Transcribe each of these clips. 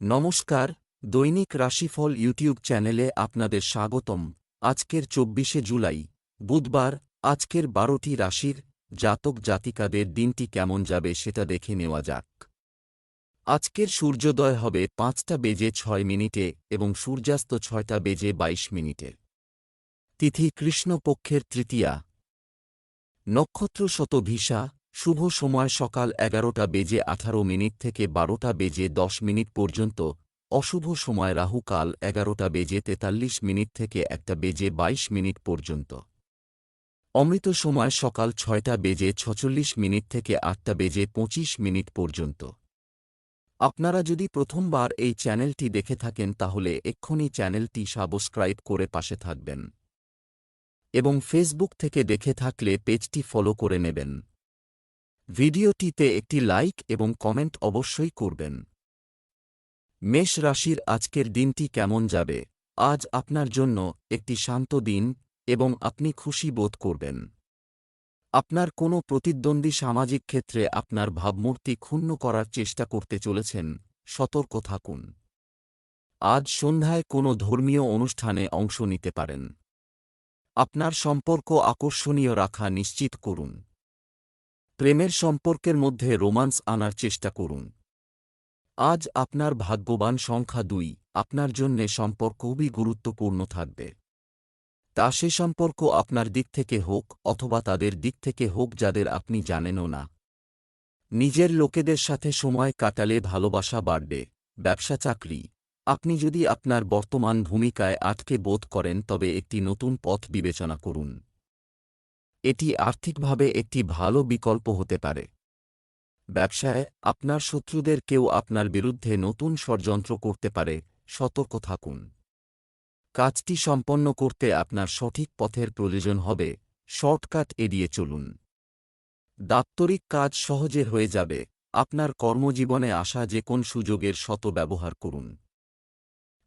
নমস্কার, দৈনিক রাশিফল ইউটিউব চ্যানেলে আপনাদের স্বাগতম। আজকের চব্বিশে জুলাই, বুধবার, আজকের বারোটি রাশির জাতক জাতিকাদের দিনটি কেমন যাবে সেটা দেখে নেওয়া যাক। আজকের সূর্যোদয় হবে পাঁচটা বেজে ছয় মিনিটে এবং সূর্যাস্ত ছয়টা বেজে বাইশ মিনিটে। তিথি কৃষ্ণপক্ষের তৃতীয়া। নক্ষত্র শতভিসা শুভ সময় সকাল এগারোটা বেজে আঠারো মিনিট থেকে বারোটা বেজে দশ মিনিট পর্যন্ত। অশুভ সময় রাহুকাল এগারোটা বেজে তেতাল্লিশ মিনিট থেকে একটা বেজে বাইশ মিনিট পর্যন্ত। অমৃত সময় সকাল ছয়টা বেজে ছচল্লিশ মিনিট থেকে আটটা বেজে পঁচিশ মিনিট পর্যন্ত। আপনারা যদি প্রথমবার এই চ্যানেলটি দেখে থাকেন তাহলে এক্ষুনি চ্যানেলটি সাবস্ক্রাইব করে পাশে থাকবেন। এবং ফেসবুক থেকে দেখে থাকলে পেজটি ফলো করে নেবেন। ভিডিওটিতে একটি লাইক এবং কমেন্ট অবশ্যই করবেন। মেষ রাশির আজকের দিনটি কেমন যাবে? আজ আপনার জন্য একটি শান্ত দিন এবং আপনি খুশি বোধ করবেন। আপনার কোনো প্রতিদ্বন্দ্বী সামাজিক ক্ষেত্রে আপনার ভাবমূর্তি ক্ষুণ্ণ করার চেষ্টা করতে চলেছেন, সতর্ক থাকুন। আজ সন্ধ্যায় কোনো ধর্মীয় অনুষ্ঠানে অংশ নিতে পারেন। আপনার সম্পর্ক আকর্ষণীয় রাখা নিশ্চিত করুন। প্রেমের সম্পর্কের মধ্যে রোমান্স আনার চেষ্টা করুন। আজ আপনার ভাগ্যবান সংখ্যা দুই, আপনার জন্যে সম্পর্ক খুবই গুরুত্বপূর্ণ থাকবে। তা সে সম্পর্ক আপনার দিক থেকে হোক অথবা তাদের দিক থেকে হোক যাদের আপনি জানেনও না। নিজের লোকেদের সাথে সময় কাটালে ভালোবাসা বাড়বে, ব্যবসা, চাকরি। আপনি যদি আপনার বর্তমান ভূমিকায় আটকে বোধ করেন তবে একটি নতুন পথ বিবেচনা করুন। এটি আর্থিকভাবে একটি ভালো বিকল্প হতে পারে। ব্যবসায় আপনার শত্রুদের কেউ আপনার বিরুদ্ধে নতুন ষড়যন্ত্র করতে পারে, সতর্ক থাকুন। কাজটি সম্পন্ন করতে আপনার সঠিক পথের প্রয়োজন হবে, শর্টকাট এড়িয়ে চলুন। দাপ্তরিক কাজ সহজে হয়ে যাবে, আপনার কর্মজীবনে আসা যে কোন সুযোগের শত ব্যবহার করুন।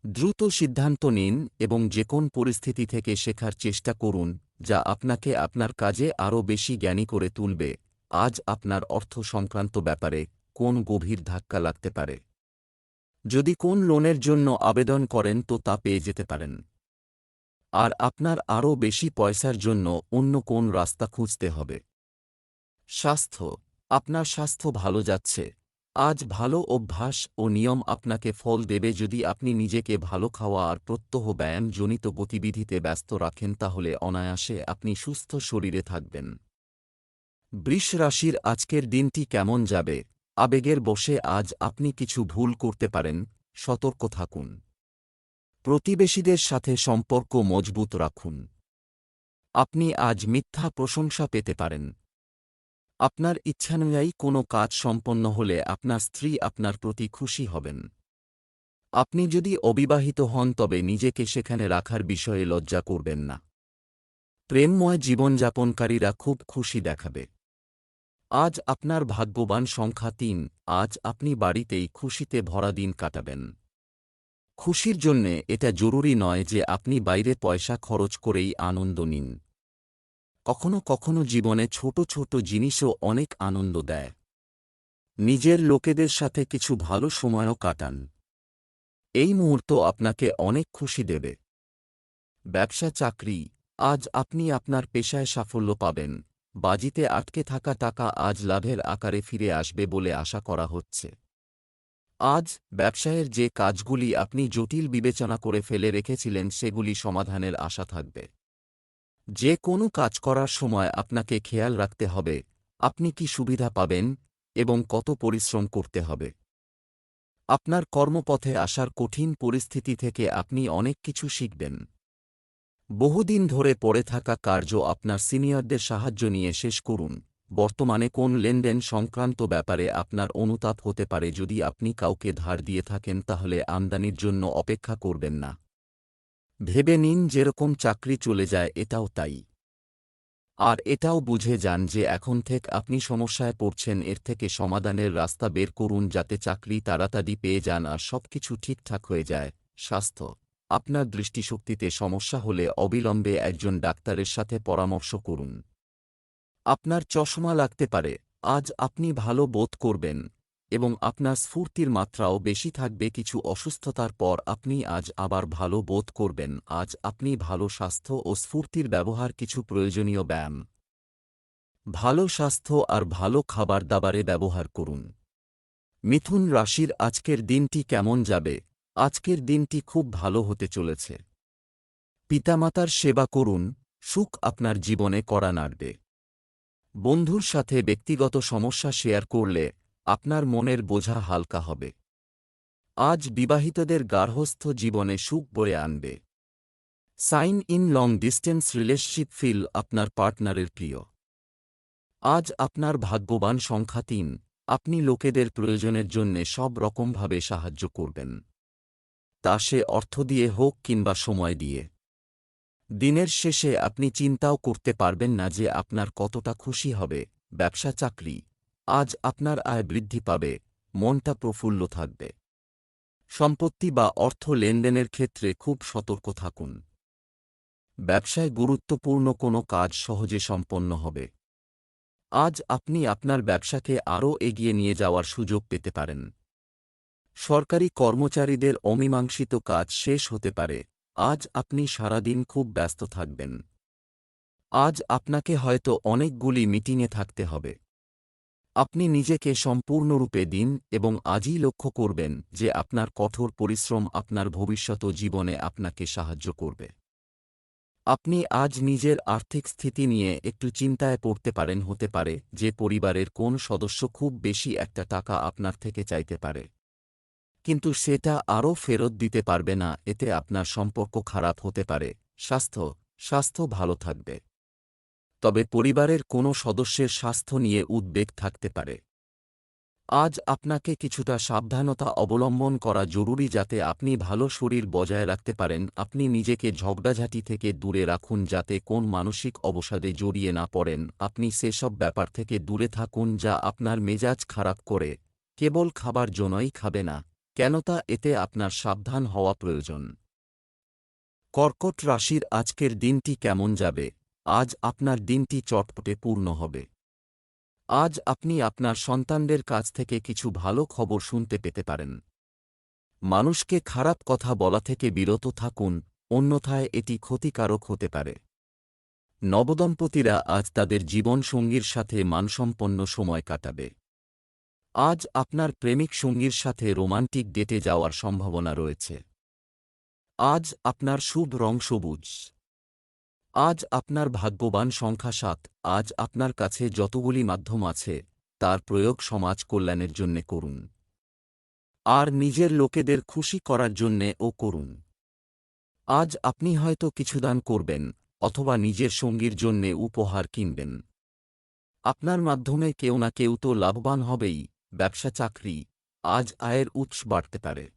দ্রুত সিদ্ধান্ত নিন এবং যে কোন পরিস্থিতি থেকে শেখার চেষ্টা করুন যা আপনাকে আপনার কাজে আরও বেশি জ্ঞানী করে তুলবে। আজ আপনার অর্থ সংক্রান্ত ব্যাপারে কোন গভীর ধাক্কা লাগতে পারে? যদি কোন লোনের জন্য আবেদন করেন তো তা পেয়ে যেতে পারেন। আর আপনার আরও বেশি পয়সার জন্য অন্য কোন রাস্তা খুঁজতে হবে। স্বাস্থ্য, আপনার স্বাস্থ্য ভালো যাচ্ছে। আজ ভালো অভ্যাস ও নিয়ম আপনাকে ফল দেবে। যদি আপনি নিজেকে ভালো খাওয়া আর প্রত্যহ ব্যায়ামজনিত গতিবিধিতে ব্যস্ত রাখেন, তাহলে অনায়াসে আপনি সুস্থ শরীরে থাকবেন। বৃষ রাশির আজকের দিনটি কেমন যাবে? আবেগের বসে আজ আপনি কিছু ভুল করতে পারেন, সতর্ক থাকুন। প্রতিবেশীদের সাথে সম্পর্ক মজবুত রাখুন। আপনি আজ মিথ্যা প্রশংসা পেতে পারেন। আপনার ইচ্ছানুযায়ী কোনো কাজ সম্পন্ন হলে আপনার স্ত্রী আপনার প্রতি খুশি হবেন। আপনি যদি অবিবাহিত হন তবে নিজেকে সেখানে রাখার বিষয়ে লজ্জা করবেন না। প্রেমময় জীবনযাপনকারীরা খুব খুশি দেখাবে। আজ আপনার ভাগ্যবান সংখ্যা তিন, আজ আপনি বাড়িতেই খুশিতে ভরা দিন কাটাবেন। খুশির জন্যে এটা জরুরি নয় যে আপনি বাইরে পয়সা খরচ করেই আনন্দ নিন। কখনো কখনো জীবনে ছোট ছোট জিনিসও অনেক আনন্দ দেয়। নিজের লোকেদের সাথে কিছু ভালো সময়ও কাটান। এই মুহূর্ত আপনাকে অনেক খুশি দেবে। ব্যবসা, চাকরি, আজ আপনি আপনার পেশায় সাফল্য পাবেন। বাজিতে আটকে থাকা টাকা আজ লাভের আকারে ফিরে আসবে বলে আশা করা হচ্ছে। আজ ব্যবসায়ের যে কাজগুলি আপনি জটিল বিবেচনা করে ফেলে রেখেছিলেন সেগুলি সমাধানের আশা থাকবে। যে কোনো কাজ করার সময় আপনাকে খেয়াল রাখতে হবে, আপনি কি সুবিধা পাবেন এবং কত পরিশ্রম করতে হবে। আপনার কর্মপথে আসার কঠিন পরিস্থিতি থেকে আপনি অনেক কিছু শিখবেন। বহুদিন ধরে পড়ে থাকা কার্য আপনার সিনিয়রদের সাহায্য নিয়ে শেষ করুন। বর্তমানে কোন লেনদেন সংক্রান্ত ব্যাপারে আপনার অনুতাপ হতে পারে যদি আপনি কাউকে ধার দিয়ে থাকেন তাহলে আমদানির জন্য অপেক্ষা করবেন না। ভেবে নিন যেরকম চাকরি চলে যায় এটাও তাই। আর এটাও বুঝে যান যে এখন থেকে আপনি সমস্যায় পড়ছেন, এর থেকে সমাধানের রাস্তা বের করুন যাতে চাকরি তাড়াতাড়ি পেয়ে যান আর সবকিছু ঠিকঠাক হয়ে যায়। স্বাস্থ্য। আপনার দৃষ্টিশক্তিতে সমস্যা হলে অবিলম্বে একজন ডাক্তারের সাথে পরামর্শ করুন। আপনার চশমা লাগতে পারে। আজ আপনি ভালো বোধ করবেন। এবং আপনার স্ফূর্তির মাত্রাও বেশি থাকবে কিছু অসুস্থতার পর আপনি আজ আবার ভালো বোধ করবেন। আজ আপনি ভালো স্বাস্থ্য ও স্ফূর্তির ব্যবহার কিছু প্রয়োজনীয় ব্যায়াম। ভালো স্বাস্থ্য আর ভালো খাবার দাবারে ব্যবহার করুন। মিথুন রাশির আজকের দিনটি কেমন যাবে? আজকের দিনটি খুব ভালো হতে চলেছে। পিতামাতার সেবা করুন, সুখ আপনার জীবনে করা নাড়বে। বন্ধুর সাথে ব্যক্তিগত সমস্যা শেয়ার করলে আপনার মনের বোঝা হালকা হবে। আজ বিবাহিতদের গার্হস্থ্য জীবনে সুখ বয়ে আনবে। Sign in long distance relationship feel আপনার পার্টনারের প্রিয়। আজ আপনার ভাগ্যবান সংখ্যা তিন, আপনি লোকেদের প্রয়োজনের জন্যে সব রকমভাবে সাহায্য করবেন। তা সে অর্থ দিয়ে হোক কিংবা সময় দিয়ে। দিনের শেষে আপনি চিন্তাও করতে পারবেন না যে আপনার কতটা খুশি হবে, ব্যবসা, চাকরি। আজ আপনার আয় বৃদ্ধি পাবে, মনটা প্রফুল্ল থাকবে। সম্পত্তি বা অর্থ লেনদেনের ক্ষেত্রে খুব সতর্ক থাকুন। ব্যবসায় গুরুত্বপূর্ণ কোনো কাজ সহজে সম্পন্ন হবে। আজ আপনি আপনার ব্যবসাকে আরও এগিয়ে নিয়ে যাওয়ার সুযোগ পেতে পারেন। সরকারি কর্মচারীদের অমীমাংসিত কাজ শেষ হতে পারে, আজ আপনি সারাদিন খুব ব্যস্ত থাকবেন। আজ আপনাকে হয়তো অনেকগুলি মিটিংয়ে থাকতে হবে। আপনি নিজেকে সম্পূর্ণরূপে দিন এবং আজই লক্ষ্য করবেন যে আপনার কঠোর পরিশ্রম আপনার ভবিষ্যৎ জীবনে আপনাকে সাহায্য করবে। আপনি আজ নিজের আর্থিক স্থিতি নিয়ে একটু চিন্তায় পড়তে পারেন, হতে পারে যে পরিবারের কোন সদস্য খুব বেশি একটা টাকা আপনার থেকে চাইতে পারে। কিন্তু সেটা আরও ফেরত দিতে পারবে না, এতে আপনার সম্পর্ক খারাপ হতে পারে। স্বাস্থ্য স্বাস্থ্য ভালো থাকবে। তবে পরিবারের কোনো সদস্যের স্বাস্থ্য নিয়ে উদ্বেগ থাকতে পারে। আজ আপনাকে কিছুটা সাবধানতা অবলম্বন করা জরুরি যাতে আপনি ভালো শরীর বজায় রাখতে পারেন। আপনি নিজেকে ঝগড়াঝাটি থেকে দূরে রাখুন যাতে কোন মানসিক অবসাদে জড়িয়ে না পড়েন। আপনি সেসব ব্যাপার থেকে দূরে থাকুন যা আপনার মেজাজ খারাপ করে। কেবল খাবার জন্যই খাবে না। কেন তা এতে আপনার সাবধান হওয়া প্রয়োজন। কর্কট রাশির আজকের দিনটি কেমন যাবে? আজ আপনার দিনটি চটপটে পূর্ণ হবে। আজ আপনি আপনার সন্তানদের কাছ থেকে কিছু ভালো খবর শুনতে পেতে পারেন। মানুষকে খারাপ কথা বলা থেকে বিরত থাকুন, অন্যথায় এটি ক্ষতিকারক হতে পারে। নবদম্পতিরা আজ তাদের জীবনসঙ্গীর সাথে মানসম্পন্ন সময় কাটাবে। আজ আপনার প্রেমিক সঙ্গীর সাথে রোমান্টিক ডেটে যাওয়ার সম্ভাবনা রয়েছে। আজ আপনার শুভ রং সবুজ। আজ আপনার ভাগ্যবান সংখ্যা সাত। আজ আপনার কাছে যতগুলি মাধ্যম আছে, তার প্রয়োগ সমাজ কল্যাণের জন্যে করুন। আর নিজের লোকেদের খুশি করার জন্যে ও করুন। আজ আপনি হয়তো কিছু দান করবেন, অথবা নিজের সঙ্গীর জন্যে উপহার কিনবেন। আপনার মাধ্যমে কেউ না কেউ তো লাভবান হবেই, ব্যবসা চাকরি, আজ আয়ের উৎস বাড়তে পারে।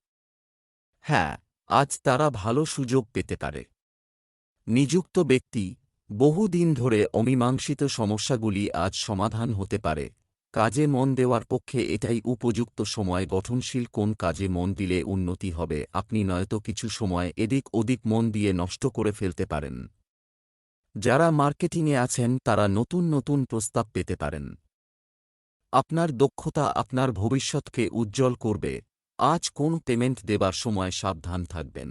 হ্যাঁ আজ তারা ভালো সুযোগ পেতে পারে। নিযুক্ত ব্যক্তি বহুদিন ধরে অমীমাংসিত সমস্যাগুলি আজ সমাধান হতে পারে। কাজে মন দেওয়ার পক্ষে এটাই উপযুক্ত সময়। গঠনশীল কোন কাজে মন দিলে উন্নতি হবে, আপনি নয়তো কিছু সময় এদিক ওদিক মন দিয়ে নষ্ট করে ফেলতে পারেন। যারা মার্কেটিংয়ে আছেন, তারা নতুন নতুন প্রস্তাব পেতে পারেন। আপনার দক্ষতা আপনার ভবিষ্যৎকে উজ্জ্বল করবে। আজ কোন পেমেন্ট দেবার সময় সাবধান থাকবেন।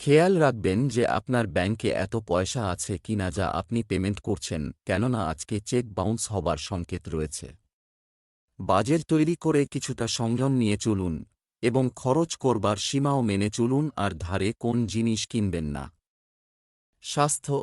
খেয়াল রাখবেন যে আপনার ব্যাংকে এত পয়সা আছে কিনা যা আপনি পেমেন্ট করছেন, কেননা আজকে চেক বাউন্স হবার সংকেত রয়েছে। বাজেট তৈরি করে কিছুটা সংযম নিয়ে চলুন, এবং খরচ করবার সীমাও মেনে চলুন আর ধারে কোন জিনিস কিনবেন না। স্বাস্থ্য,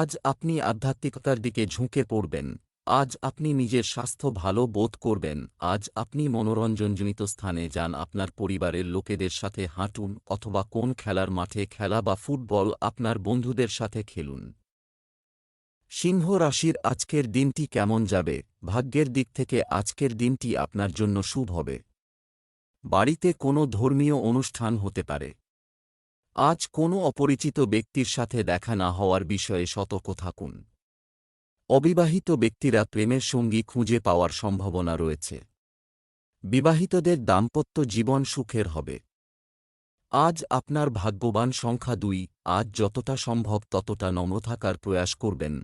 আজ আপনি আধ্যাত্মিকতার দিকে ঝুঁকে পড়বেন। আজ আপনি নিজের স্বাস্থ্য ভালো বোধ করবেন। আজ আপনি মনোরঞ্জনজনিত স্থানে যান, আপনার পরিবারের লোকেদের সাথে হাঁটুন অথবা কোন খেলার মাঠে খেলা বা ফুটবল আপনার বন্ধুদের সাথে খেলুন। সিংহ রাশির আজকের দিনটি কেমন যাবে? ভাগ্যের দিক থেকে আজকের দিনটি আপনার জন্য শুভ হবে। বাড়িতে কোনো ধর্মীয় অনুষ্ঠান হতে পারে। আজ কোনো অপরিচিত ব্যক্তির সাথে দেখা না হওয়ার বিষয়ে সতর্ক থাকুন। অবিবাহিত ব্যক্তিরা প্রেমের সঙ্গী খুঁজে পাওয়ার সম্ভাবনা রয়েছে। বিবাহিতদের দাম্পত্য জীবন সুখের হবে। আজ আপনার ভাগ্যবান সংখ্যা দুই, আজ যতটা সম্ভব ততটা নম্র থাকার প্রয়াস করবেন,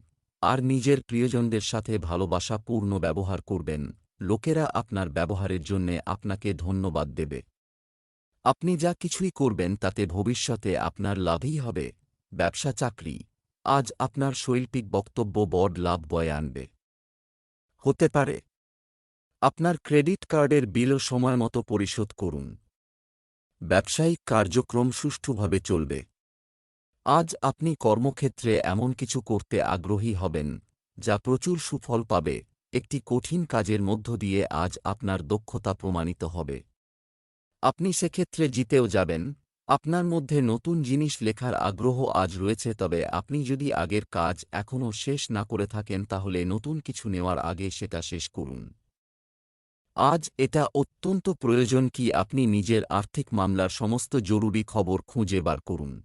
আর নিজের প্রিয়জনদের সাথে ভালোবাসাপূর্ণ ব্যবহার করবেন, লোকেরা আপনার ব্যবহারের জন্যে আপনাকে ধন্যবাদ দেবে। আপনি যা কিছুই করবেন তাতে ভবিষ্যতে আপনার লাভই হবে, ব্যবসা, চাকরি। আজ আপনার শৈল্পিক বক্তব্য বড় লাভ বয়ে আনবে। হতে পারে। আপনার ক্রেডিট কার্ডের বিলও সময়মতো পরিশোধ করুন। ব্যবসায়িক কার্যক্রম সুষ্ঠুভাবে চলবে। আজ আপনি কর্মক্ষেত্রে এমন কিছু করতে আগ্রহী হবেন, যা প্রচুর সুফল পাবে। একটি কঠিন কাজের মধ্য দিয়ে আজ আপনার দক্ষতা প্রমাণিত হবে। আপনি সেক্ষেত্রে জিতেও যাবেন। আপনার মধ্যে নতুন জিনিস লেখার আগ্রহ আজ রয়েছে, তবে আপনি যদি আগের কাজ এখনও শেষ না করে থাকেন, তাহলে নতুন কিছু নেওয়ার আগে সেটা শেষ করুন। আজ এটা অত্যন্ত প্রয়োজন কি আপনি নিজের আর্থিক মামলার সমস্ত জরুরি খবর খুঁজে বার করুন।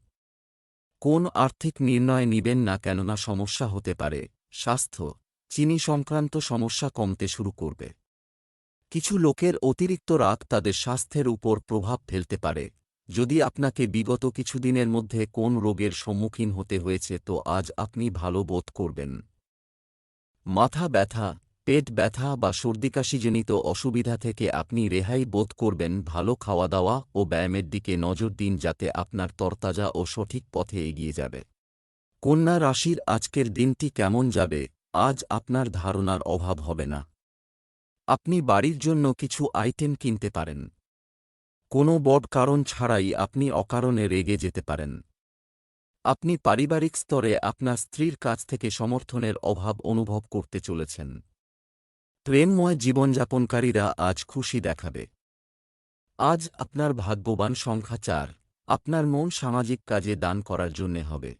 কোন আর্থিক নির্ণয় নিবেন না কেননা সমস্যা হতে পারে। স্বাস্থ্য, চিনি সংক্রান্ত সমস্যা কমতে শুরু করবে। কিছু লোকের অতিরিক্ত রাগ তাদের স্বাস্থ্যের উপর প্রভাব ফেলতে পারে। যদি আপনাকে বিগত কিছুদিনের মধ্যে কোন রোগের সম্মুখীন হতে হয়েছে, তো আজ আপনি ভালো বোধ করবেন। মাথা ব্যথা, পেট ব্যথা বা সর্দিকাশিজনিত অসুবিধা থেকে আপনি রেহাই বোধ করবেন ভালো খাওয়া দাওয়া ও ব্যায়ামের দিকে নজর দিন যাতে আপনার তরতাজা ও সঠিক পথে এগিয়ে যাবে। কন্যা রাশির আজকের দিনটি কেমন যাবে, আজ আপনার ধারণার অভাব হবে না। আপনি বাড়ির জন্য কিছু আইটেম কিনতে পারেন। কোনো বড় কারণ ছাড়াই আপনি অকারণে রেগে যেতে পারেন। আপনি পারিবারিক স্তরে আপনার স্ত্রীর কাছ থেকে সমর্থনের অভাব অনুভব করতে চলেছেন। প্রেমময় জীবনযাপনকারীরা আজ খুশি দেখাবে। আজ আপনার ভাগ্যবান সংখ্যা চার, আপনার মন সামাজিক কাজে দান করার জন্যে হবে।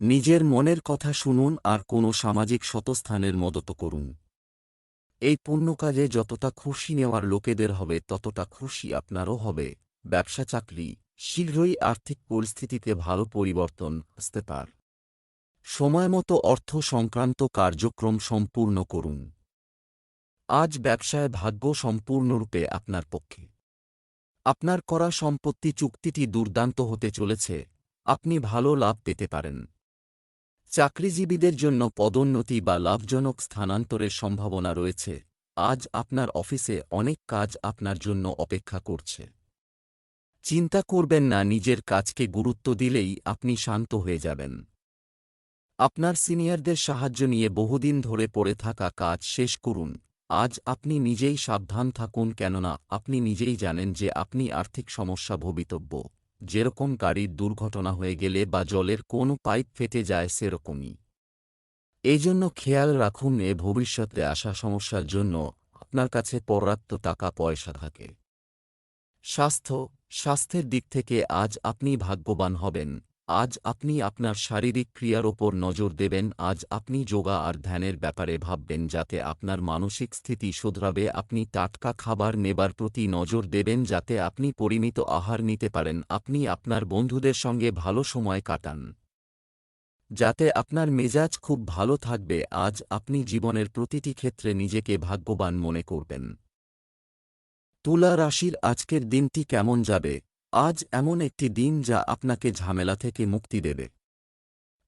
নিজের মনের কথা শুনুন আর কোনো সামাজিক শতস্থানের মদত করুন। এই পূর্ণ কাজে যতটা খুশি নেওয়ার লোকেদের হবে, ততটা খুশি আপনারও হবে। ব্যবসা চাকরি, শীঘ্রই আর্থিক পরিস্থিতিতে ভালো পরিবর্তন আসতে পার। সময়মতো অর্থ সংক্রান্ত কার্যক্রম সম্পূর্ণ করুন। আজ ব্যবসায় ভাগ্য সম্পূর্ণরূপে আপনার পক্ষে। আপনার করা সম্পত্তি চুক্তিটি দুর্দান্ত হতে চলেছে। আপনি ভালো লাভ পেতে পারেন। চাকরিজীবীদের জন্য পদোন্নতি বা লাভজনক স্থানান্তরের সম্ভাবনা রয়েছে। আজ আপনার অফিসে অনেক কাজ আপনার জন্য অপেক্ষা করছে। চিন্তা করবেন না, নিজের কাজকে গুরুত্ব দিলেই আপনি শান্ত হয়ে যাবেন। আপনার সিনিয়রদের সাহায্য নিয়ে বহুদিন ধরে পড়ে থাকা কাজ শেষ করুন। আজ আপনি নিজেই সাবধান থাকুন, কেননা আপনি নিজেই জানেন যে আপনি আর্থিক সমস্যা ভবিতব্য। যেরকম গাড়ির দুর্ঘটনা হয়ে গেলে বা জলের কোনো পাইপ ফেটে যায় সেরকমই। এই জন্য খেয়াল রাখুন এ ভবিষ্যতে আসা সমস্যার জন্য আপনার কাছে পর্যাপ্ত টাকা পয়সা থাকে। স্বাস্থ্য, স্বাস্থ্যের দিক থেকে আজ আপনি ভাগ্যবান হবেন। আজ আপনি আপনার শারীরিক ক্রিয়ার ওপর নজর দেবেন, আজ আপনি যোগা আর ধ্যানের ব্যাপারে ভাববেন যাতে আপনার মানসিক স্থিতি শুধরাবে, আপনি টাটকা খাবার নেবার প্রতি নজর দেবেন যাতে আপনি পরিমিত আহার নিতে পারেন, আপনি আপনার বন্ধুদের সঙ্গে ভালো সময় কাটান। যাতে আপনার মেজাজ খুব ভালো থাকবে, আজ আপনি জীবনের প্রতিটি ক্ষেত্রে নিজেকে ভাগ্যবান মনে করবেন। তুলা রাশির আজকের দিনটি কেমন যাবে? আজ এমন একটি দিন যা আপনাকে ঝামেলা থেকে মুক্তি দেবে।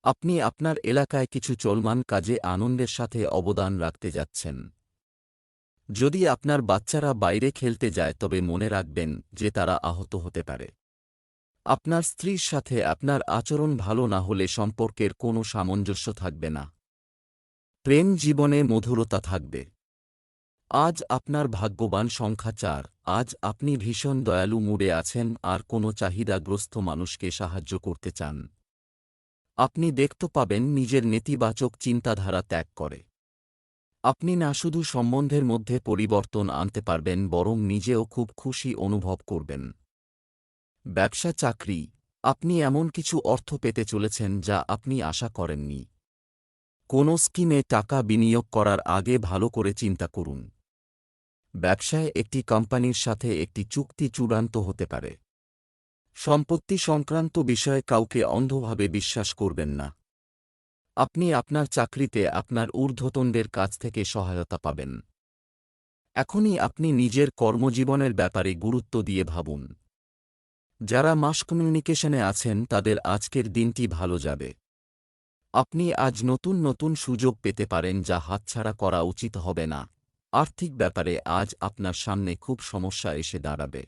আপনি আপনার এলাকায় কিছু চলমান কাজে আনন্দের সাথে অবদান রাখতে যাচ্ছেন। যদি আপনার বাচ্চারা বাইরে খেলতে যায়, তবে মনে রাখবেন যে তারা আহত হতে পারে। আপনার স্ত্রীর সাথে আপনার আচরণ ভালো না হলে সম্পর্কের কোনো সামঞ্জস্য থাকবে না। প্রেম জীবনে মধুরতা থাকবে। আজ আপনার ভাগ্যবান সংখ্যা চার। আজ আপনি ভীষণ দয়ালু মুডে আছেন, আর কোনো চাহিদাগ্রস্ত মানুষকে সাহায্য করতে চান। আপনি দেখতে পাবেন নিজের নেতিবাচক চিন্তাধারা ত্যাগ করে। আপনি না শুধু সম্বন্ধের মধ্যে পরিবর্তন আনতে পারবেন, বরং নিজেও খুব খুশি অনুভব করবেন। ব্যবসা চাকরি। আপনি এমন কিছু অর্থ পেতে চলেছেন যা আপনি আশা করেননি। কোনো স্কিমে টাকা বিনিয়োগ করার আগে ভালো করে চিন্তা করুন। ব্যবসায় একটি কোম্পানির সাথে একটি চুক্তি চূড়ান্ত হতে পারে। সম্পত্তি সংক্রান্ত বিষয়ে কাউকে অন্ধভাবে বিশ্বাস করবেন না। আপনি আপনার চাকরিতে আপনার ঊর্ধ্বতনদের কাছ থেকে সহায়তা পাবেন। এখনই আপনি নিজের কর্মজীবনের ব্যাপারে গুরুত্ব দিয়ে ভাবুন। যারা মাস কমিউনিকেশনে আছেন, তাদের আজকের দিনটি ভালো যাবে। আপনি আজ নতুন নতুন সুযোগ পেতে পারেন যা হাতছাড়া করা উচিত হবে না। আর্থিক ব্যাপারে আজ আপনার সামনে খুব সমস্যা এসে দাঁড়াবে।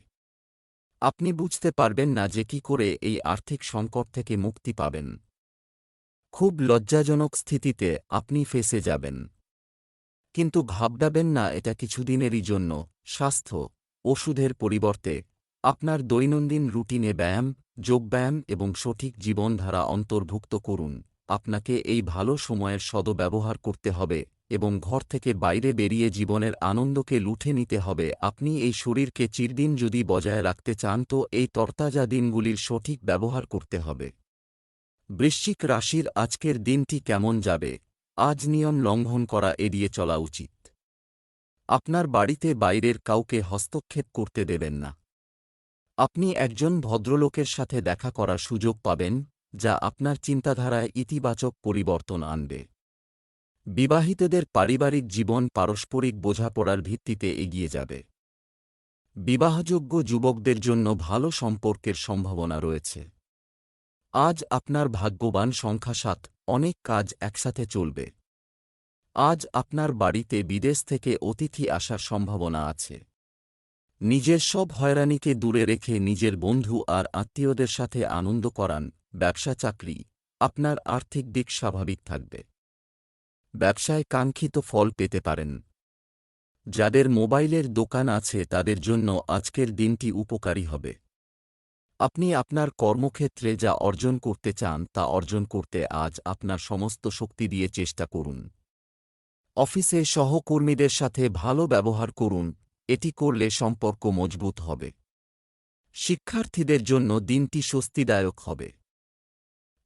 আপনি বুঝতে পারবেন না যে কি করে এই আর্থিক সংকট থেকে মুক্তি পাবেন। খুব লজ্জাজনক স্থিতিতে আপনি ফেসে যাবেন। কিন্তু ভাববেন না, এটা কিছুদিনেরই জন্য। স্বাস্থ্য, ওষুধের পরিবর্তে আপনার দৈনন্দিন রুটিনে ব্যায়াম, যোগব্যায়াম এবং সঠিক জীবনধারা অন্তর্ভুক্ত করুন। আপনাকে এই ভালো সময়ের সদব্যবহার করতে হবে। এবং ঘর থেকে বাইরে বেরিয়ে জীবনের আনন্দকে লুঠে নিতে হবে। আপনি এই শরীরকে চিরদিন যদি বজায় রাখতে চান, তো এই তরতাজা দিনগুলির সঠিক ব্যবহার করতে হবে। বৃশ্চিক রাশির আজকের দিনটি কেমন যাবে? আজ নিয়ম লঙ্ঘন করা এড়িয়ে চলা উচিত। আপনার বাড়িতে বাইরের কাউকে হস্তক্ষেপ করতে দেবেন না। আপনি একজন ভদ্রলোকের সাথে দেখা করার সুযোগ পাবেন, যা আপনার চিন্তাধারায় ইতিবাচক পরিবর্তন আনবে। বিবাহিতদের পারিবারিক জীবন পারস্পরিক বোঝাপড়ার ভিত্তিতে এগিয়ে যাবে। বিবাহযোগ্য যুবকদের জন্য ভালো সম্পর্কের সম্ভাবনা রয়েছে। আজ আপনার ভাগ্যবান সংখ্যা সাত অনেক কাজ একসাথে চলবে। আজ আপনার বাড়িতে বিদেশ থেকে অতিথি আসার সম্ভাবনা আছে। নিজের সব হয়রানিকে দূরে রেখে নিজের বন্ধু আর আত্মীয়দের সাথে আনন্দ করান, ব্যবসা চাকরি, আপনার আর্থিক দিক স্বাভাবিক থাকবে। ব্যবসায় কাঙ্ক্ষিত ফল পেতে পারেন। যাদের মোবাইলের দোকান আছে তাদের জন্য আজকের দিনটি উপকারী হবে। আপনি আপনার কর্মক্ষেত্রে যা অর্জন করতে চান তা অর্জন করতে আজ আপনার সমস্ত শক্তি দিয়ে চেষ্টা করুন। অফিসে সহকর্মীদের সাথে ভালো ব্যবহার করুন, এটি করলে সম্পর্ক মজবুত হবে। শিক্ষার্থীদের জন্য দিনটি স্বস্তিদায়ক হবে।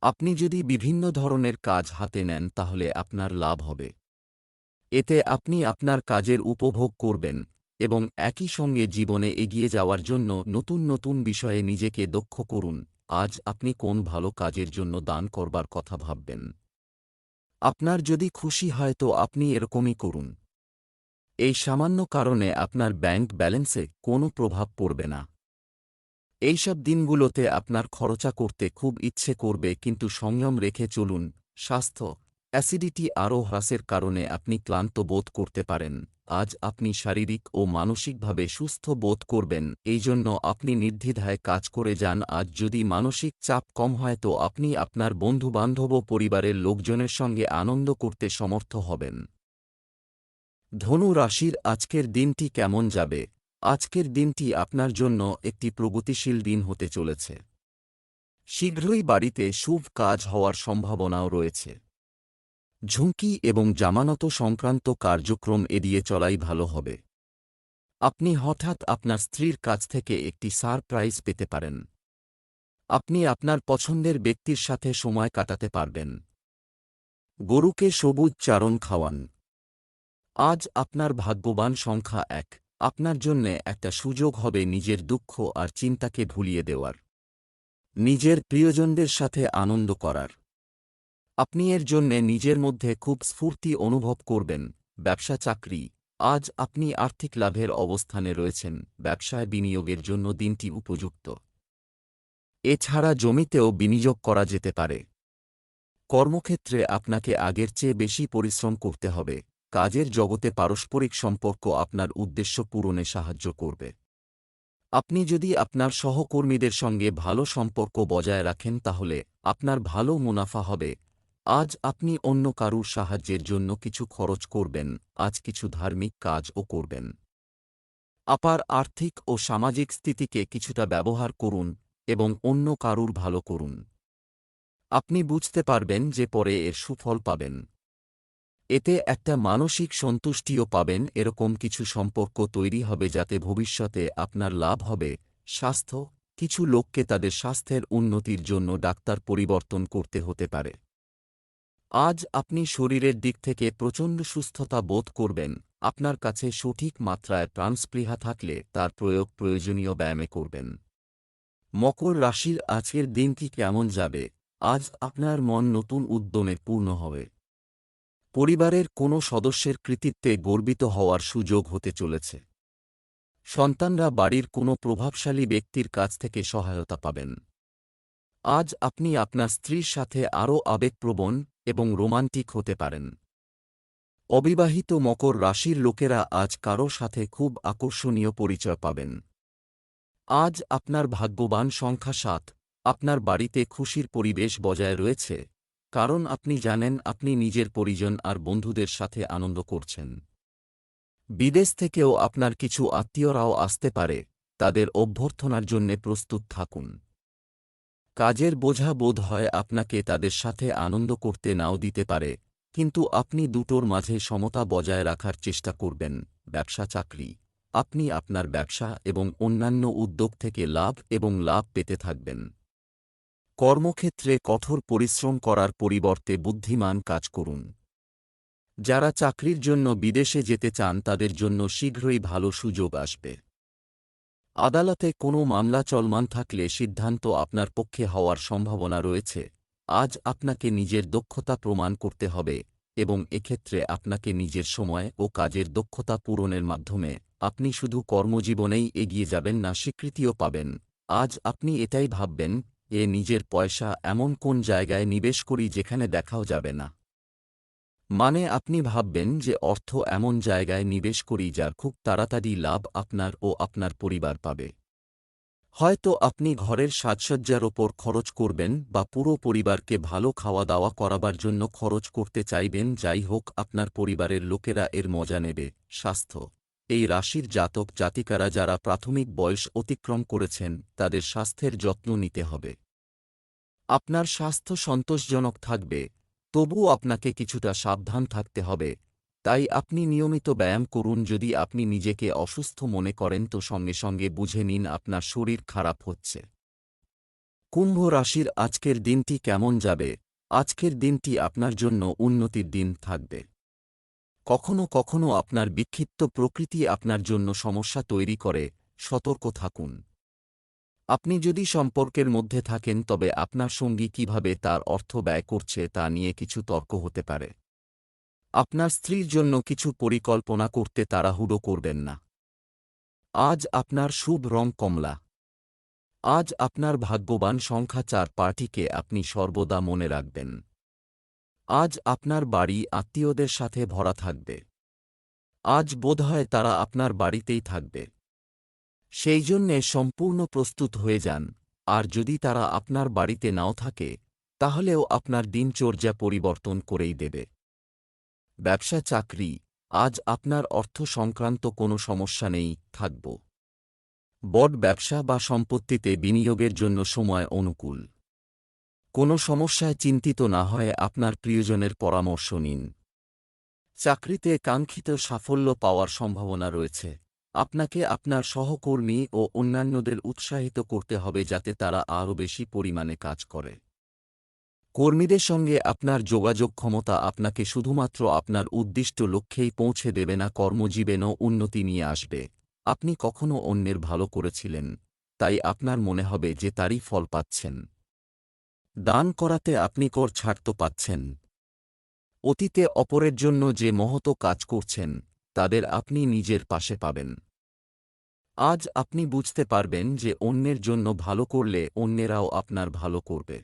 আপনি যদি বিভিন্ন ধরনের কাজ হাতে নেন, তাহলে আপনার লাভ হবে। এতে আপনি আপনার কাজের উপভোগ করবেন এবং একই সঙ্গে জীবনে এগিয়ে যাওয়ার জন্য নতুন নতুন বিষয়ে নিজেকে দক্ষ করুন। আজ আপনি কোন ভালো কাজের জন্য দান করবার কথা ভাববেন? আপনার যদি খুশি হয়, তো আপনি এরকমই করুন। এই সামান্য কারণে আপনার ব্যাংক ব্যালেন্সে কোনো প্রভাব পড়বে না। এইসব দিনগুলোতে আপনার খরচা করতে খুব ইচ্ছে করবে, কিন্তু সংযম রেখে চলুন। স্বাস্থ্য। অ্যাসিডিটি আরও হ্রাসের কারণে আপনি ক্লান্ত বোধ করতে পারেন। আজ আপনি শারীরিক ও মানসিকভাবে সুস্থ বোধ করবেন। এই জন্য আপনি নির্দ্বিধায় কাজ করে যান। আজ যদি মানসিক চাপ কম হয়, তো আপনি আপনার বন্ধুবান্ধব ও পরিবারের লোকজনের সঙ্গে আনন্দ করতে সমর্থ হবেন। ধনু রাশির আজকের দিনটি কেমন যাবে? আজকের দিনটি আপনার জন্য একটি প্রগতিশীল দিন হতে চলেছে। শীঘ্রই বাড়িতে শুভ কাজ হওয়ার সম্ভাবনাও রয়েছে। ঝুঁকি এবং জামানত সংক্রান্ত কার্যক্রম এড়িয়ে চলাই ভালো হবে। আপনি হঠাৎ আপনার স্ত্রীর কাছ থেকে একটি সারপ্রাইজ পেতে পারেন। আপনি আপনার পছন্দের ব্যক্তির সাথে সময় কাটাতে পারবেন। গরুকে সবুজ চারণ খাওয়ান। আজ আপনার ভাগ্যবান সংখ্যা এক। আপনার জন্যে একটা সুযোগ হবে নিজের দুঃখ আর চিন্তাকে ভুলিয়ে দেওয়ার। নিজের প্রিয়জনদের সাথে আনন্দ করার। আপনি এর জন্যে নিজের মধ্যে খুব স্ফূর্তি অনুভব করবেন, ব্যবসা চাকরি। আজ আপনি আর্থিক লাভের অবস্থানে রয়েছেন, ব্যবসায় বিনিয়োগের জন্য দিনটি উপযুক্ত। এছাড়া জমিতেও বিনিয়োগ করা যেতে পারে। কর্মক্ষেত্রে আপনাকে আগের চেয়ে বেশি পরিশ্রম করতে হবে। কাজের জগতে পারস্পরিক সম্পর্ক আপনার উদ্দেশ্য পূরণে সাহায্য করবে। আপনি যদি আপনার সহকর্মীদের সঙ্গে ভালো সম্পর্ক বজায় রাখেন, তাহলে আপনার ভালো মুনাফা হবে। আজ আপনি অন্য কারুর সাহায্যের জন্য কিছু খরচ করবেন, আজ কিছু ধার্মিক কাজও করবেন। আপার আর্থিক ও সামাজিক স্থিতিকে কিছুটা ব্যবহার করুন এবং অন্য কারুর ভালো করুন। আপনি বুঝতে পারবেন যে পরে এর সুফল পাবেন। এতে একটা মানসিক সন্তুষ্টিও পাবেন, এরকম কিছু সম্পর্ক তৈরি হবে যাতে ভবিষ্যতে আপনার লাভ হবে, স্বাস্থ্য, কিছু লোককে তাদের স্বাস্থ্যের উন্নতির জন্য ডাক্তার পরিবর্তন করতে হতে পারে। আজ আপনি শরীরের দিক থেকে প্রচণ্ড সুস্থতা বোধ করবেন, আপনার কাছে সঠিক মাত্রায় প্রাণস্পৃহা থাকলে তার প্রয়োগ প্রয়োজনীয় ব্যায়ামে করবেন। মকর রাশির আজকের দিনটি কেমন যাবে? আজ আপনার মন নতুন উদ্যমে পূর্ণ হবে। পরিবারের কোনো সদস্যের কৃতিত্বে গর্বিত হওয়ার সুযোগ হতে চলেছে। সন্তানরা বাড়ির কোনো প্রভাবশালী ব্যক্তির কাছ থেকে সহায়তা পাবেন। আজ আপনি আপনার স্ত্রীর সাথে আরও আবেগপ্রবণ এবং রোমান্টিক হতে পারেন। অবিবাহিত মকর রাশির লোকেরা আজ কারও সাথে খুব আকর্ষণীয় পরিচয় পাবেন। আজ আপনার ভাগ্যবান সংখ্যা সাত, আপনার বাড়িতে খুশির পরিবেশ বজায় রয়েছে। কারণ আপনি জানেন আপনি নিজের পরিজন আর বন্ধুদের সাথে আনন্দ করছেন। বিদেশ থেকেও আপনার কিছু আত্মীয়রাও আসতে পারে, তাদের অভ্যর্থনার জন্যে প্রস্তুত থাকুন। কাজের বোঝা বোধ হয় আপনাকে তাদের সাথে আনন্দ করতে নাও দিতে পারে, কিন্তু আপনি দুটোর মাঝে সমতা বজায় রাখার চেষ্টা করবেন, ব্যবসা চাকরি। আপনি আপনার ব্যবসা এবং অন্যান্য উদ্যোগ থেকে লাভ এবং লাভ পেতে থাকবেন। কর্মক্ষেত্রে কঠোর পরিশ্রম করার পরিবর্তে বুদ্ধিমান কাজ করুন। যারা চাকরির জন্য বিদেশে যেতে চান তাদের জন্য শীঘ্রই ভালো সুযোগ আসবে। আদালতে কোনো মামলা চলমান থাকলে সিদ্ধান্ত আপনার পক্ষে হওয়ার সম্ভাবনা রয়েছে। আজ আপনাকে নিজের দক্ষতা প্রমাণ করতে হবে এবং এক্ষেত্রে আপনাকে নিজের সময় ও কাজের দক্ষতা পূরণের মাধ্যমে আপনি শুধু কর্মজীবনেই এগিয়ে যাবেন না, স্বীকৃতিও পাবেন। আজ আপনি এটাই ভাববেন এ নিজের পয়সা এমন কোন জায়গায় নিবেশ করি যেখানে দেখাও যাবে না। মানে আপনি ভাববেন যে অর্থ এমন জায়গায় নিবেশ করি যার খুব তাড়াতাড়ি লাভ আপনার ও আপনার পরিবার পাবে। হয়তো আপনি ঘরের সাজসজ্জার ওপর খরচ করবেন বা পুরো পরিবারকে ভালো খাওয়া দাওয়া করাবার জন্য খরচ করতে চাইবেন, যাই হোক আপনার পরিবারের লোকেরা এর মজা নেবে, স্বাস্থ্য। এই রাশির জাতক জাতিকারা যারা প্রাথমিক বয়স অতিক্রম করেছেন, তাদের স্বাস্থ্যের যত্ন নিতে হবে। আপনার স্বাস্থ্য সন্তোষজনক থাকবে, তবুও আপনাকে কিছুটা সাবধান থাকতে হবে, তাই আপনি নিয়মিত ব্যায়াম করুন যদি আপনি নিজেকে অসুস্থ মনে করেন তো সঙ্গে সঙ্গে বুঝে নিন আপনার শরীর খারাপ হচ্ছে। কুম্ভ রাশির আজকের দিনটি কেমন যাবে? আজকের দিনটি আপনার জন্য উন্নতির দিন থাকবে। কখনো কখনো আপনার বিক্ষিপ্ত প্রকৃতি আপনার জন্য সমস্যা তৈরি করে, সতর্ক থাকুন। আপনি যদি সম্পর্কের মধ্যে থাকেন, তবে আপনার সঙ্গী কীভাবে তার অর্থ ব্যয় করছে তা নিয়ে কিছু তর্ক হতে পারে। আপনার স্ত্রীর জন্য কিছু পরিকল্পনা করতে তাড়াহুড়ো করবেন না। আজ আপনার শুভ রং কমলা। আজ আপনার ভাগ্যবান সংখ্যা চার পার্টিকে আপনি সর্বদা মনে রাখবেন। আজ আপনার বাড়ি আত্মীয়দের সাথে ভরা থাকবে। আজ বোধহয় তারা আপনার বাড়িতেই থাকবে। সেই জন্যে সম্পূর্ণ প্রস্তুত হয়ে যান, আর যদি তারা আপনার বাড়িতে নাও থাকে, তাহলেও আপনার দিনচর্যা পরিবর্তন করেই দেবে। ব্যবসা চাকরি, আজ আপনার অর্থ সংক্রান্ত কোনো সমস্যা নেই, থাকব। বড ব্যবসা বা সম্পত্তিতে বিনিয়োগের জন্য সময় অনুকূল। কোনো সমস্যায় চিন্তিত না হয়ে আপনার প্রিয়জনের পরামর্শ নিন। চাকরিতে কাঙ্ক্ষিত সাফল্য পাওয়ার সম্ভাবনা রয়েছে। আপনাকে আপনার সহকর্মী ও অন্যান্যদের উৎসাহিত করতে হবে যাতে তারা আরও বেশি পরিমাণে কাজ করে। কর্মীদের সঙ্গে আপনার যোগাযোগ ক্ষমতা আপনাকে শুধুমাত্র আপনার উদ্দিষ্ট লক্ষ্যেই পৌঁছে দেবে না, কর্মজীবনেও উন্নতি নিয়ে আসবে। আপনি কখনও অন্যের ভালো করেছিলেন, তাই আপনার মনে হবে যে তারই ফল পাচ্ছেন। দান করাতে আপনি কর ছাড় তো পাচ্ছেন। অতীতে অপরের জন্য যে মহত কাজ করছেন, তাদের আপনি নিজের পাশে পাবেন। আজ আপনি বুঝতে পারবেন যে অন্যের জন্য ভালো করলে অন্যেরাও আপনার ভালো করবে।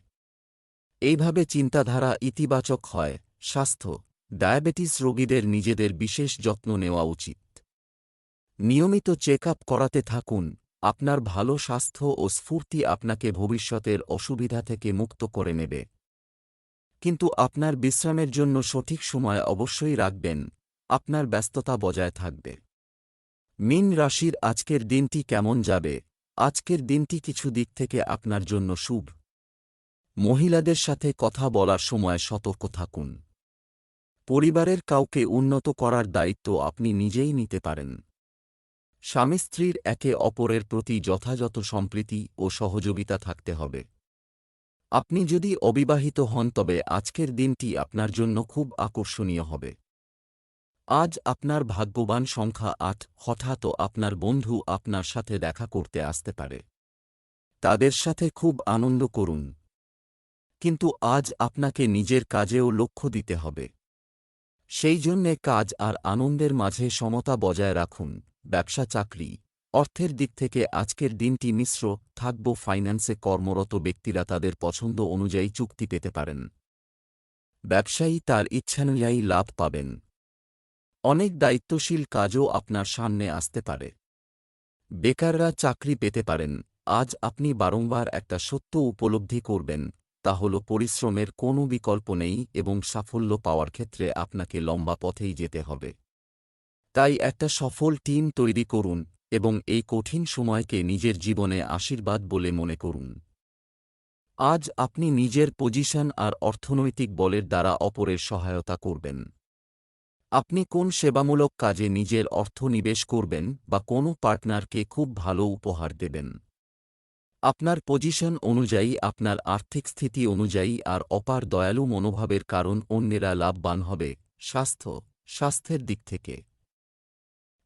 এইভাবে চিন্তাধারা ইতিবাচক হয়, স্বাস্থ্য, ডায়াবেটিস রোগীদের নিজেদের বিশেষ যত্ন নেওয়া উচিত। নিয়মিত চেক আপ করাতে থাকুন আপনার ভালো স্বাস্থ্য ও স্ফূর্তি আপনাকে ভবিষ্যতের অসুবিধা থেকে মুক্ত করে নেবে। কিন্তু আপনার বিশ্রামের জন্য সঠিক সময় অবশ্যই রাখবেন, আপনার ব্যস্ততা বজায় থাকবে। মিন রাশির আজকের দিনটি কেমন যাবে? আজকের দিনটি কিছু দিক থেকে আপনার জন্য শুভ। মহিলাদের সাথে কথা বলার সময় সতর্ক থাকুন। পরিবারের কাউকে উন্নত করার দায়িত্ব আপনি নিজেই নিতে পারেন। স্বামী স্ত্রীর একে অপরের প্রতি যথাযথ সম্প্রীতি ও সহযোগিতা থাকতে হবে। আপনি যদি অবিবাহিত হন, তবে আজকের দিনটি আপনার জন্য খুব আকর্ষণীয় হবে। আজ আপনার ভাগ্যবান সংখ্যা আট, হঠাৎ আপনার বন্ধু আপনার সাথে দেখা করতে আসতে পারে। তাদের সাথে খুব আনন্দ করুন। কিন্তু আজ আপনাকে নিজের কাজেও লক্ষ্য দিতে হবে। সেই জন্যে কাজ আর আনন্দের মাঝে সমতা বজায় রাখুন। ব্যবসা চাকরি। অর্থের দিক থেকে আজকের দিনটি মিশ্র, থাকব ফাইন্যান্সে কর্মরত ব্যক্তিরা তাদের পছন্দ অনুযায়ী চুক্তি পেতে পারেন। ব্যবসায়ী তার ইচ্ছানুযায়ী লাভ পাবেন। অনেক দায়িত্বশীল কাজও আপনার সামনে আসতে পারে। বেকাররা চাকরি পেতে পারেন। আজ আপনি বারংবার একটা সত্য উপলব্ধি করবেন, তা হল পরিশ্রমের কোনো বিকল্প নেই এবং সাফল্য পাওয়ার ক্ষেত্রে আপনাকে লম্বা পথেই যেতে হবে। তাই একটা সফল টিম তৈরি করুন এবং এই কঠিন সময়কে নিজের জীবনে আশীর্বাদ বলে মনে করুন। আজ আপনি নিজের পজিশন আর অর্থনৈতিক বলের দ্বারা অপরের সহায়তা করবেন। আপনি কোন সেবামূলক কাজে নিজের অর্থ নিবেশ করবেন বা কোনো পার্টনারকে খুব ভালো উপহার দেবেন। আপনার পজিশন অনুযায়ী আপনার আর্থিক স্থিতি অনুযায়ী আর অপার দয়ালু মনোভাবের কারণ অন্যেরা লাভবান হবে। স্বাস্থ্য, স্বাস্থ্যের দিক থেকে।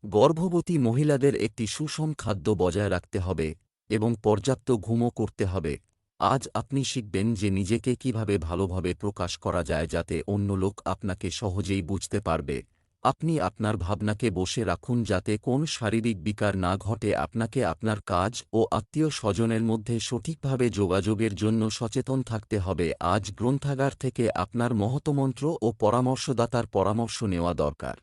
গর্ভবতী মহিলাদের একটি সুষম খাদ্য বজায় রাখতে হবে এবং পর্যাপ্ত ঘুমও করতে হবে। আজ আপনি শিখবেন যে নিজেকে কীভাবে ভালোভাবে প্রকাশ করা যায় যাতে অন্য লোক আপনাকে সহজেই বুঝতে পারবে। আপনি আপনার ভাবনাকে বসে রাখুন যাতে কোন শারীরিক বিকার না ঘটে আপনাকে আপনার কাজ ও আত্মীয় স্বজনের মধ্যে সঠিকভাবে যোগাযোগের জন্য সচেতন থাকতে হবে। আজ গ্রন্থাগার থেকে আপনার মহতমন্ত্র ও পরামর্শদাতার পরামর্শ নেওয়া দরকার।